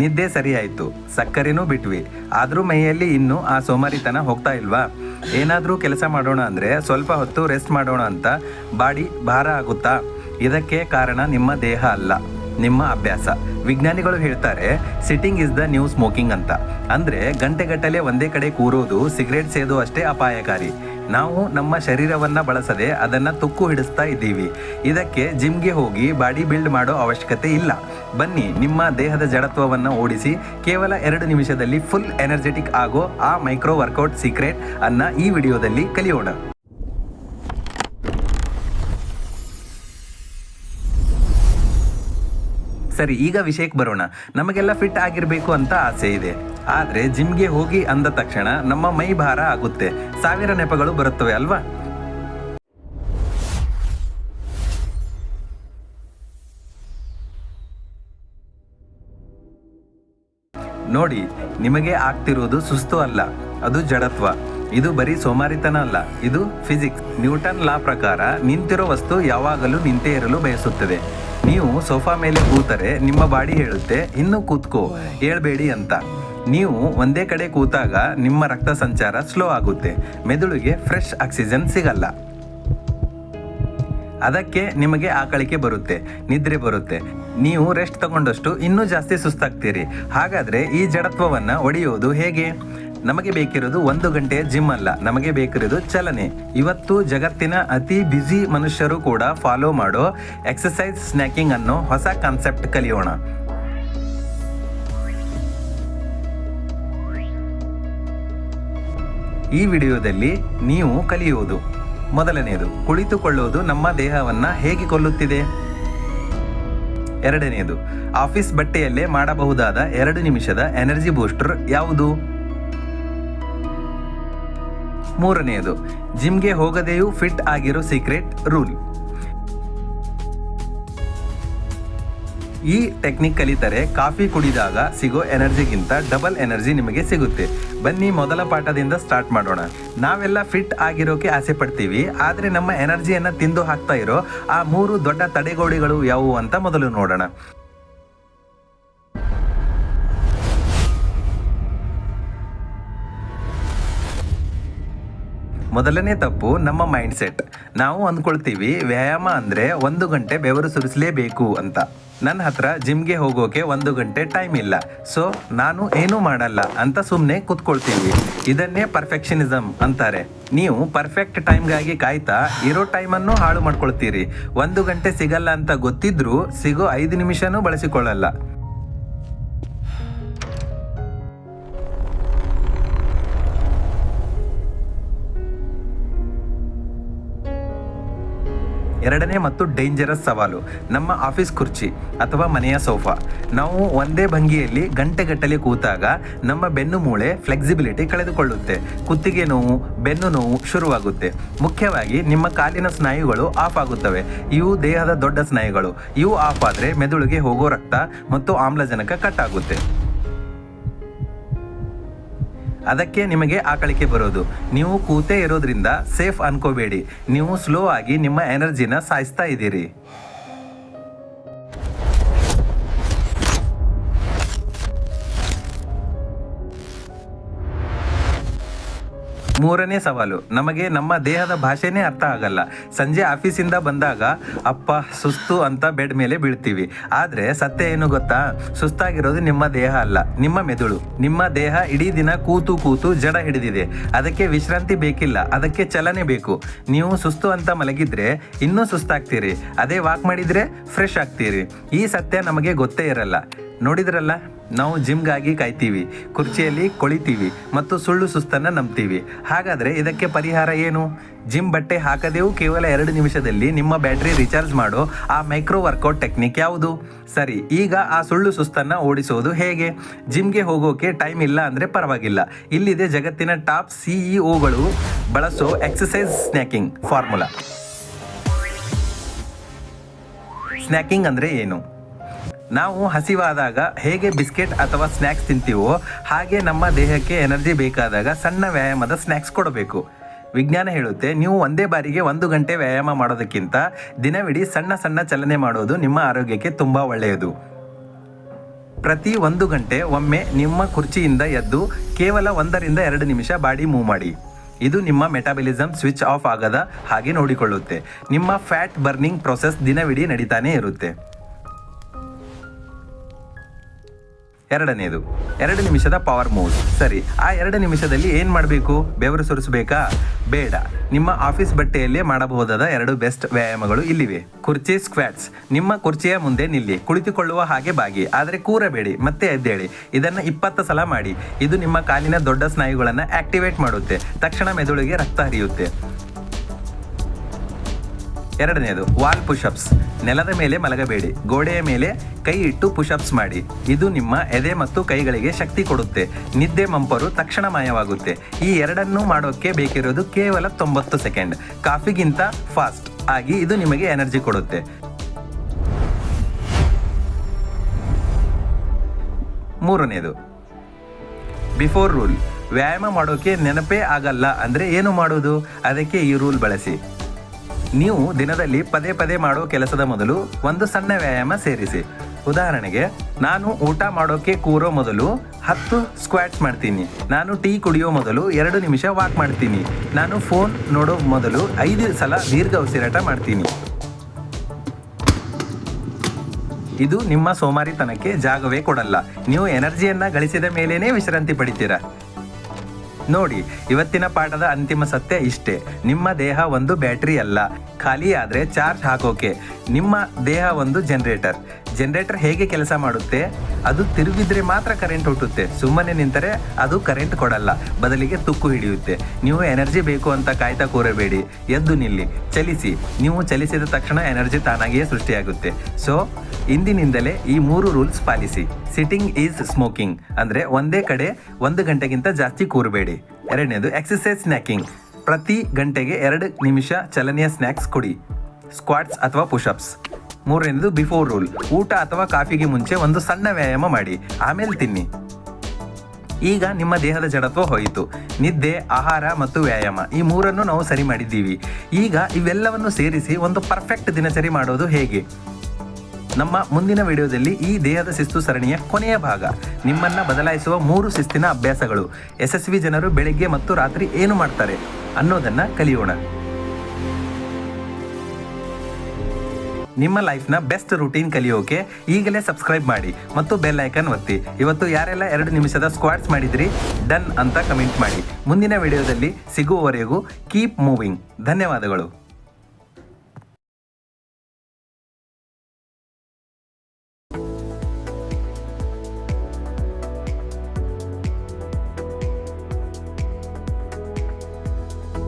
ನಿದ್ದೆ ಸರಿಯಾಯಿತು. ಸಕ್ಕರೆನೂ ಬಿಟ್ವಿ. ಆದರೂ ಮೈಯಲ್ಲಿ ಇನ್ನೂ ಆ ಸೋಮಾರಿತನ ಹೋಗ್ತಾ ಇಲ್ವಾ? ಏನಾದರೂ ಕೆಲಸ ಮಾಡೋಣ ಅಂದರೆ ಸ್ವಲ್ಪ ಹೊತ್ತು ರೆಸ್ಟ್ ಮಾಡೋಣ ಅಂತ ಬಾಡಿ ಭಾರ ಆಗುತ್ತಾ? ಇದಕ್ಕೆ ಕಾರಣ ನಿಮ್ಮ ದೇಹ ಅಲ್ಲ, ನಿಮ್ಮ ಅಭ್ಯಾಸ. ವಿಜ್ಞಾನಿಗಳು ಹೇಳ್ತಾರೆ sitting is the new smoking ಅಂತ. ಅಂದರೆ ಗಂಟೆಗಟ್ಟಲೆ ಒಂದೇ ಕಡೆ ಕೂರೋದು, ಸಿಗರೇಟ್ ಸೇದು ಅಷ್ಟೇ ಅಪಾಯಕಾರಿ. ನಾವು ನಮ್ಮ ಶರೀರವನ್ನು ಬಳಸದೆ ಅದನ್ನು ತುಕ್ಕು ಹಿಡಿಸ್ತಾ ಇದ್ದೀವಿ. ಇದಕ್ಕೆ ಜಿಮ್ಗೆ ಹೋಗಿ ಬಾಡಿ ಬಿಲ್ಡ್ ಮಾಡೋ ಅವಶ್ಯಕತೆ ಇಲ್ಲ. ಬನ್ನಿ ನಿಮ್ಮ ದೇಹದ ಜಡತ್ವವನ್ನು ಓಡಿಸಿ ಕೇವಲ ಎರಡು ನಿಮಿಷದಲ್ಲಿ ಫುಲ್ ಎನರ್ಜೆಟಿಕ್ ಆಗೋ ಆ ಮೈಕ್ರೋ ವರ್ಕೌಟ್ ಸೀಕ್ರೆಟ್ ಅನ್ನ ಈ ವಿಡಿಯೋದಲ್ಲಿ ಕಲಿಯೋಣ. ಸರಿ, ಈಗ ವಿಷಯಕ್ಕೆ ಬರೋಣ. ನಮಗೆಲ್ಲ ಫಿಟ್ ಆಗಿರಬೇಕು ಅಂತ ಆಸೆ ಇದೆ. ಆದರೆ ಜಿಮ್ಗೆ ಹೋಗಿ ಅಂದ ತಕ್ಷಣ ನಮ್ಮ ಮೈ ಭಾರ ಆಗುತ್ತೆ. ಸಾವಿರ ನೆಪಗಳು ಬರುತ್ತವೆ ಅಲ್ವಾ? ನೋಡಿ, ನಿಮಗೆ ಆಗ್ತಿರೋದು ಸುಸ್ತು ಅಲ್ಲ, ಅದು ಜಡತ್ವ. ಇದು ಬರೀ ಸೋಮಾರಿತನ ಅಲ್ಲ, ಇದು ಫಿಸಿಕ್ಸ್. ನ್ಯೂಟನ್ ಲಾ ಪ್ರಕಾರ, ನಿಂತಿರೋ ವಸ್ತು ಯಾವಾಗಲೂ ನಿಂತೇ ಇರಲು ಬಯಸುತ್ತದೆ. ನೀವು ಸೋಫಾ ಮೇಲೆ ಕೂತರೆ ನಿಮ್ಮ ಬಾಡಿ ಹೇಳುತ್ತೆ, ಇನ್ನು ಕೂತ್ಕೋ, ಹೇಳಬೇಡಿ ಅಂತ. ನೀವು ಒಂದೇ ಕಡೆ ಕೂತಾಗ ನಿಮ್ಮ ರಕ್ತ ಸಂಚಾರ ಸ್ಲೋ ಆಗುತ್ತೆ. ಮೆದುಳಿಗೆ ಫ್ರೆಶ್ ಆಕ್ಸಿಜನ್ ಸಿಗಲ್ಲ. ಅದಕ್ಕೆ ನಿಮಗೆ ಆಕಳಿಕೆ ಬರುತ್ತೆ, ನಿದ್ರೆ ಬರುತ್ತೆ. ನೀವು ರೆಸ್ಟ್ ತಗೊಂಡಷ್ಟು ಇನ್ನೂ ಜಾಸ್ತಿ ಸುಸ್ತಾಗ್ತೀರಿ. ಹಾಗಾದ್ರೆ ಈ ಜಡತ್ವವನ್ನ ಒಡೆಯೋದು ಹೇಗೆ? ನಮಗೆ ಬೇಕಿರೋದು ಒಂದು ಗಂಟೆಯ ಜಿಮ್ ಅಲ್ಲ, ನಮಗೆ ಬೇಕಿರೋದು ಚಲನೆ. ಇವತ್ತು ಜಗತ್ತಿನ ಅತಿ ಬ್ಯುಸಿ ಮನುಷ್ಯರು ಕೂಡ ಫಾಲೋ ಮಾಡೋ ಎಕ್ಸಸೈಸ್ ಸ್ನ್ಯಾಕಿಂಗ್ ಅನ್ನೋ ಹೊಸ ಕಾನ್ಸೆಪ್ಟ್ ಕಲಿಯೋಣ. ಈ ವಿಡಿಯೋದಲ್ಲಿ ನೀವು ಕಲಿಯುವುದು ಮೊದಲನೆಯದು, ಕುಳಿತುಕೊಳ್ಳುವುದು ನಮ್ಮ ದೇಹವನ್ನ ಹೇಗೆ ಕೊಲ್ಲುತ್ತಿದೆ? ಎರಡನೆಯದು, ಆಫೀಸ್ ಬಟ್ಟೆಯಲ್ಲೇ ಮಾಡಬಹುದಾದ ಎರಡು ನಿಮಿಷದ ಎನರ್ಜಿ ಬೂಸ್ಟರ್ ಯಾವುದು? ಮೂರನೆಯದು, ಜಿಮ್ಗೆ ಹೋಗದೆಯೂ ಫಿಟ್ ಆಗಿರೋ ಸೀಕ್ರೆಟ್ ರೂಲ್. ಈ ಟೆಕ್ನಿಕ್ ಕಲಿತರೆ ಕಾಫಿ ಕುಡಿದಾಗ ಸಿಗೋ ಎನರ್ಜಿಗಿಂತ ಡಬಲ್ ಎನರ್ಜಿ ನಿಮಗೆ ಸಿಗುತ್ತೆ. ಬನ್ನಿ ಮೊದಲ ಪಾಠದಿಂದ ಸ್ಟಾರ್ಟ್ ಮಾಡೋಣ. ನಾವೆಲ್ಲ ಫಿಟ್ ಆಗಿರೋಕೆ ಆಸೆ ಪಡ್ತೀವಿ, ಆದರೆ ನಮ್ಮ ಎನರ್ಜಿಯನ್ನು ತಿಂದು ಹಾಕ್ತಾ ಇರೋ ಆ ಮೂರು ದೊಡ್ಡ ತಡೆಗೋಡೆಗಳು ಯಾವುವು ಅಂತ ಮೊದಲು ನೋಡೋಣ. ಮೊದಲನೇ ತಪ್ಪು ನಮ್ಮ ಮೈಂಡ್ ಸೆಟ್ ನಾವು ಅಂದ್ಕೊಳ್ತೀವಿ ವ್ಯಾಯಾಮ ಅಂದ್ರೆ ಒಂದು ಗಂಟೆ ಬೆವರು ಸುರಿಸಲೇಬೇಕು ಅಂತ. ನನ್ನ ಹತ್ರ ಜಿಮ್ಗೆ ಹೋಗೋಕೆ ಒಂದು ಗಂಟೆ ಟೈಮ್ ಇಲ್ಲ. ಸೊ ನಾನು ಏನೂ ಮಾಡಲ್ಲ ಅಂತ ಸುಮ್ಮನೆ ಕೂತ್ಕೊಳ್ತೀವಿ. ಇದನ್ನೇ ಪರ್ಫೆಕ್ಷನಿಸಮ್ ಅಂತಾರೆ. ನೀವು ಪರ್ಫೆಕ್ಟ್ ಟೈಮ್ಗಾಗಿ ಕಾಯ್ತಾ ಇರೋ ಟೈಮನ್ನು ಹಾಳು ಮಾಡ್ಕೊಳ್ತೀರಿ. ಒಂದು ಗಂಟೆ ಸಿಗಲ್ಲ ಅಂತ ಗೊತ್ತಿದ್ರೂ ಸಿಗೋ ಐದು ನಿಮಿಷನೂ ಬಳಸಿಕೊಳ್ಳಲ್ಲ. ಎರಡನೇ ಮತ್ತು ಡೇಂಜರಸ್ ಸವಾಲು, ನಮ್ಮ ಆಫೀಸ್ ಕುರ್ಚಿ ಅಥವಾ ಮನೆಯ ಸೋಫಾ ನಾವು ಒಂದೇ ಭಂಗಿಯಲ್ಲಿ ಗಂಟೆಗಟ್ಟಲೆ ಕೂತಾಗ ನಮ್ಮ ಬೆನ್ನು ಮೂಳೆ ಫ್ಲೆಕ್ಸಿಬಿಲಿಟಿ ಕಳೆದುಕೊಳ್ಳುತ್ತೆ. ಕುತ್ತಿಗೆ ನೋವು, ಬೆನ್ನು ನೋವು ಶುರುವಾಗುತ್ತೆ. ಮುಖ್ಯವಾಗಿ ನಿಮ್ಮ ಕಾಲಿನ ಸ್ನಾಯುಗಳು ಆಫ್ ಆಗುತ್ತವೆ. ಇವು ದೇಹದ ದೊಡ್ಡ ಸ್ನಾಯುಗಳು. ಇವು ಆಫ್ ಆದರೆ ಮೆದುಳಿಗೆ ಹೋಗೋ ರಕ್ತ ಮತ್ತು ಆಮ್ಲಜನಕ ಕಟ್ ಆಗುತ್ತೆ. ಅದಕ್ಕೆ ನಿಮಗೆ ಆಕಳಿಕೆ ಬರೋದು. ನೀವು ಕೂತೇ ಇರೋದ್ರಿಂದ ಸೇಫ್ ಅನ್ಕೋಬೇಡಿ. ನೀವು ಸ್ಲೋ ಆಗಿ ನಿಮ್ಮ ಎನರ್ಜಿನ ಸಾಯಿಸ್ತಾ ಇದ್ದೀರಿ. ಮೂರನೇ ಸವಾಲು, ನಮಗೆ ನಮ್ಮ ದೇಹದ ಭಾಷೆನೇ ಅರ್ಥ ಆಗಲ್ಲ. ಸಂಜೆ ಆಫೀಸಿಂದ ಬಂದಾಗ, ಅಪ್ಪ, ಸುಸ್ತು ಅಂತ ಬೆಡ್ ಮೇಲೆ ಬೀಳ್ತೀವಿ. ಆದ್ರೆ ಸತ್ಯ ಏನು ಗೊತ್ತಾ? ಸುಸ್ತಾಗಿರೋದು ನಿಮ್ಮ ದೇಹ ಅಲ್ಲ, ನಿಮ್ಮ ಮೆದುಳು. ನಿಮ್ಮ ದೇಹ ಇಡೀ ದಿನ ಕೂತು ಕೂತು ಜಡ ಹಿಡಿದಿದೆ. ಅದಕ್ಕೆ ವಿಶ್ರಾಂತಿ ಬೇಕಿಲ್ಲ, ಅದಕ್ಕೆ ಚಲನೆ ಬೇಕು. ನೀವು ಸುಸ್ತು ಅಂತ ಮಲಗಿದ್ರೆ ಇನ್ನೂ ಸುಸ್ತಾಗ್ತೀರಿ. ಅದೇ ವಾಕ್ ಮಾಡಿದ್ರೆ ಫ್ರೆಶ್ ಆಗ್ತೀರಿ. ಈ ಸತ್ಯ ನಮಗೆ ಗೊತ್ತೇ ಇರಲ್ಲ. ನೋಡಿದ್ರಲ್ಲ? ನಾವು ಜಿಮ್ಗಾಗಿ ಕಾಯ್ತೀವಿ, ಕುರ್ಚಿಯಲ್ಲಿ ಕೊಳಿತೀವಿ ಮತ್ತು ಸುಳ್ಳು ಸುಸ್ತನ್ನು ನಂಬ್ತೀವಿ. ಹಾಗಾದರೆ ಇದಕ್ಕೆ ಪರಿಹಾರ ಏನು? ಜಿಮ್ ಬಟ್ಟೆ ಹಾಕದೆಯೂ ಕೇವಲ ಎರಡು ನಿಮಿಷದಲ್ಲಿ ನಿಮ್ಮ ಬ್ಯಾಟ್ರಿ ರೀಚಾರ್ಜ್ ಮಾಡೋ ಆ ಮೈಕ್ರೋ ವರ್ಕೌಟ್ ಟೆಕ್ನಿಕ್ ಯಾವುದು? ಸರಿ, ಈಗ ಆ ಸುಳ್ಳು ಸುಸ್ತನ್ನು ಓಡಿಸೋದು ಹೇಗೆ? ಜಿಮ್ಗೆ ಹೋಗೋಕೆ ಟೈಮ್ ಇಲ್ಲ ಅಂದರೆ ಪರವಾಗಿಲ್ಲ. ಇಲ್ಲಿದೆ ಜಗತ್ತಿನ ಟಾಪ್ ಸಿಇಒಗಳು ಬಳಸೋ ಎಕ್ಸಸೈಸ್ ಸ್ನ್ಯಾಕಿಂಗ್ ಫಾರ್ಮುಲಾ. ಸ್ನ್ಯಾಕಿಂಗ್ ಅಂದರೆ ಏನು? ನಾವು ಹಸಿವಾದಾಗ ಹೇಗೆ ಬಿಸ್ಕೆಟ್ ಅಥವಾ ಸ್ನ್ಯಾಕ್ಸ್ ತಿಂತೀವೋ ಹಾಗೆ ನಮ್ಮ ದೇಹಕ್ಕೆ ಎನರ್ಜಿ ಬೇಕಾದಾಗ ಸಣ್ಣ ವ್ಯಾಯಾಮದ ಸ್ನ್ಯಾಕ್ಸ್ ಕೊಡಬೇಕು. ವಿಜ್ಞಾನ ಹೇಳುತ್ತೆ, ನೀವು ಒಂದೇ ಬಾರಿಗೆ ಒಂದು ಗಂಟೆ ವ್ಯಾಯಾಮ ಮಾಡೋದಕ್ಕಿಂತ ದಿನವಿಡೀ ಸಣ್ಣ ಸಣ್ಣ ಚಲನೆ ಮಾಡೋದು ನಿಮ್ಮ ಆರೋಗ್ಯಕ್ಕೆ ತುಂಬ ಒಳ್ಳೆಯದು. ಪ್ರತಿ ಒಂದು ಗಂಟೆ ಒಮ್ಮೆ ನಿಮ್ಮ ಕುರ್ಚಿಯಿಂದ ಎದ್ದು ಕೇವಲ ಒಂದರಿಂದ ಎರಡು ನಿಮಿಷ ಬಾಡಿ ಮೂವ್ ಮಾಡಿ. ಇದು ನಿಮ್ಮ ಮೆಟಾಬಲಿಸಮ್ ಸ್ವಿಚ್ ಆಫ್ ಆಗದ ಹಾಗೆ ನೋಡಿಕೊಳ್ಳುತ್ತೆ. ನಿಮ್ಮ ಫ್ಯಾಟ್ ಬರ್ನಿಂಗ್ ಪ್ರೊಸೆಸ್ ದಿನವಿಡೀ ನಡೀತಾನೇ ಇರುತ್ತೆ. ಎರಡನೇದು, ಎರಡು ನಿಮಿಷದ ಪವರ್ ಮೂವ್ ಸರಿ, ಆ ಎರಡು ನಿಮಿಷದಲ್ಲಿ ಏನ್ ಮಾಡಬೇಕು? ಬೆವರು ಸುರಿಸಬೇಕಾ? ಬೇಡ. ನಿಮ್ಮ ಆಫೀಸ್ ಬಟ್ಟೆಯಲ್ಲೇ ಮಾಡಬಹುದಾದ ಎರಡು ಬೆಸ್ಟ್ ವ್ಯಾಯಾಮಗಳು ಇಲ್ಲಿವೆ. ಕುರ್ಚಿ ಸ್ಕ್ವಾಟ್ಸ್ ನಿಮ್ಮ ಕುರ್ಚಿಯ ಮುಂದೆ ನಿಲ್ಲಿ. ಕುಳಿತುಕೊಳ್ಳುವ ಹಾಗೆ ಬಾಗಿ. ಆದರೆ ಕೂರಬೇಡಿ, ಮತ್ತೆ ಎದ್ದೇಳಿ. ಇದನ್ನ ಇಪ್ಪತ್ತು ಸಲ ಮಾಡಿ. ಇದು ನಿಮ್ಮ ಕಾಲಿನ ದೊಡ್ಡ ಸ್ನಾಯುಗಳನ್ನು ಆಕ್ಟಿವೇಟ್ ಮಾಡುತ್ತೆ. ತಕ್ಷಣ ಮೆದುಳಿಗೆ ರಕ್ತ ಹರಿಯುತ್ತೆ. ಎರಡನೇದು ವಾಲ್ ಪುಷಪ್ಸ್ ನೆಲದ ಮೇಲೆ ಮಲಗಬೇಡಿ. ಗೋಡೆಯ ಮೇಲೆ ಕೈ ಇಟ್ಟು ಪುಷಪ್ಸ್ ಮಾಡಿ. ಇದು ನಿಮ್ಮ ಎದೆ ಮತ್ತು ಕೈಗಳಿಗೆ ಶಕ್ತಿ ಕೊಡುತ್ತೆ. ನಿದ್ದೆ ಮಂಪರು ತಕ್ಷಣ ಮಾಯವಾಗುತ್ತೆ. ಈ ಎರಡನ್ನೂ ಮಾಡೋಕ್ಕೆ ಬೇಕಿರೋದು ಕೇವಲ ತೊಂಬತ್ತು ಸೆಕೆಂಡ್. ಕಾಫಿಗಿಂತ ಫಾಸ್ಟ್ ಆಗಿ ಇದು ನಿಮಗೆ ಎನರ್ಜಿ ಕೊಡುತ್ತೆ. ಮೂರನೇದು ಬಿಫೋರ್ ರೂಲ್ ವ್ಯಾಯಾಮ ಮಾಡೋಕೆ ನೆನಪೇ ಆಗಲ್ಲ. ಅಂದ್ರೆ ಏನು ಮಾಡೋದು? ಅದಕ್ಕೆ ಈ ರೂಲ್ ಬಳಸಿ. ನೀವು ದಿನದಲ್ಲಿ ಪದೇ ಪದೇ ಮಾಡೋ ಕೆಲಸದ ಮೊದಲು ಒಂದು ಸಣ್ಣ ವ್ಯಾಯಾಮ ಸೇರಿಸಿ. ಉದಾಹರಣೆಗೆ, ನಾನು ಊಟ ಮಾಡೋಕೆ ಕೂರೋ ಮೊದಲು ಹತ್ತು ಸ್ಕ್ವಾಟ್ಸ್ ಮಾಡ್ತೀನಿ. ನಾನು ಟೀ ಕುಡಿಯೋ ಮೊದಲು ಎರಡು ನಿಮಿಷ ವಾಕ್ ಮಾಡ್ತೀನಿ. ನಾನು ಫೋನ್ ನೋಡೋ ಮೊದಲು ಐದು ಸಲ ದೀರ್ಘ ಉಸಿರಾಟ ಮಾಡ್ತೀನಿ. ಇದು ನಿಮ್ಮ ಸೋಮಾರಿತನಕ್ಕೆ ಜಾಗವೇ ಕೊಡಲ್ಲ. ನೀವು ಎನರ್ಜಿಯನ್ನ ಗಳಿಸಿದ ಮೇಲೇನೆ ವಿಶ್ರಾಂತಿ ಪಡಿತೀರಾ. ನೋಡಿ, ಇವತ್ತಿನ ಪಾಠದ ಅಂತಿಮ ಸತ್ಯ ಇಷ್ಟೇ. ನಿಮ್ಮ ದೇಹ ಒಂದು ಬ್ಯಾಟರಿ ಅಲ್ಲ. ಖಾಲಿ ಆದ್ರೆ ಚಾರ್ಜ್ ಹಾಕೋಕೆ. ನಿಮ್ಮ ದೇಹ ಒಂದು ಜನರೇಟರ್ ಜನರೇಟರ್ ಹೇಗೆ ಕೆಲಸ ಮಾಡುತ್ತೆ? ಅದು ತಿರುಗಿದ್ರೆ ಮಾತ್ರ ಕರೆಂಟ್ ಹುಟ್ಟುತ್ತೆ. ಸುಮ್ಮನೆ ನಿಂತರೆ ಅದು ಕರೆಂಟ್ ಕೊಡಲ್ಲ. ಬದಲಿಗೆ ತುಕ್ಕು ಹಿಡಿಯುತ್ತೆ. ನೀವು ಎನರ್ಜಿ ಬೇಕು ಅಂತ ಕಾಯ್ತಾ ಕೂರಬೇಡಿ. ಎದ್ದು ನಿಲ್ಲಿ. ಚಲಿಸಿ. ನೀವು ಚಲಿಸಿದ ತಕ್ಷಣ ಎನರ್ಜಿ ತಾನಾಗಿಯೇ ಸೃಷ್ಟಿಯಾಗುತ್ತೆ. ಸೊ ಇಂದಿನಿಂದಲೇ ಈ ಮೂರು ರೂಲ್ಸ್ ಪಾಲಿಸಿ. ಸಿಟ್ಟಿಂಗ್ ಈಸ್ ಸ್ಮೋಕಿಂಗ್ ಅಂದ್ರೆ ಒಂದೇ ಕಡೆ ಒಂದು ಗಂಟೆಗಿಂತ ಜಾಸ್ತಿ ಕೂರಬೇಡಿ. ಎರಡನೇದು ಎಕ್ಸಸೈಸ್ ಸ್ನ್ಯಾಕಿಂಗ್ ಪ್ರತಿ ಗಂಟೆಗೆ ಎರಡು ನಿಮಿಷ ಚಲನೆಯ ಸ್ನ್ಯಾಕ್ಸ್ ಕೊಡಿ. ಸ್ಕ್ವಾಟ್ಸ್ ಅಥವಾ ಪುಷಪ್ಸ್ ಮೂರನೇದು ಬಿಫೋರ್ ರೂಲ್ ಊಟ ಅಥವಾ ಕಾಫಿಗೆ ಮುಂಚೆ ಒಂದು ಸಣ್ಣ ವ್ಯಾಯಾಮ ಮಾಡಿ. ಆಮೇಲೆ ತಿನ್ನಿ. ಈಗ ನಿಮ್ಮ ದೇಹದ ಜಡತ್ವ ಹೋಯಿತು. ನಿದ್ದೆ, ಆಹಾರ ಮತ್ತು ವ್ಯಾಯಾಮ ಈ ಮೂರನ್ನು ನಾವು ಸರಿ ಮಾಡಿದ್ದೀವಿ. ಈಗ ಇವೆಲ್ಲವನ್ನು ಸೇರಿಸಿ ಒಂದು ಪರ್ಫೆಕ್ಟ್ ದಿನಚರಿ ಮಾಡೋದು ಹೇಗೆ? ನಮ್ಮ ಮುಂದಿನ ವಿಡಿಯೋದಲ್ಲಿ ಈ ದೇಹದ ಶಿಸ್ತು ಸರಣಿಯ ಕೊನೆಯ ಭಾಗ. ನಿಮ್ಮನ್ನ ಬದಲಾಯಿಸುವ ಮೂರು ಶಿಸ್ತಿನ ಅಭ್ಯಾಸಗಳು. ಯಶಸ್ವಿ ಜನರು ಬೆಳಿಗ್ಗೆ ಮತ್ತು ರಾತ್ರಿ ಏನು ಮಾಡ್ತಾರೆ ಅನ್ನೋದನ್ನ ಕಲಿಯೋಣ. ನಿಮ್ಮ ಲೈಫ್ನ ಬೆಸ್ಟ್ ರೂಟೀನ್ ಕಲಿಯೋಕೆ ಈಗಲೇ ಸಬ್ಸ್ಕ್ರೈಬ್ ಮಾಡಿ ಮತ್ತು ಬೆಲ್ ಐಕನ್ ಒತ್ತಿ. ಇವತ್ತು ಯಾರೆಲ್ಲ ಎರಡು ನಿಮಿಷದ ಸ್ಕ್ವಾಟ್ಸ್ ಮಾಡಿದ್ರಿ ಡನ್ ಅಂತ ಕಮೆಂಟ್ ಮಾಡಿ. ಮುಂದಿನ ವಿಡಿಯೋದಲ್ಲಿ ಸಿಗುವವರೆಗೂ ಕೀಪ್ ಮೂವಿಂಗ್ ಧನ್ಯವಾದಗಳು.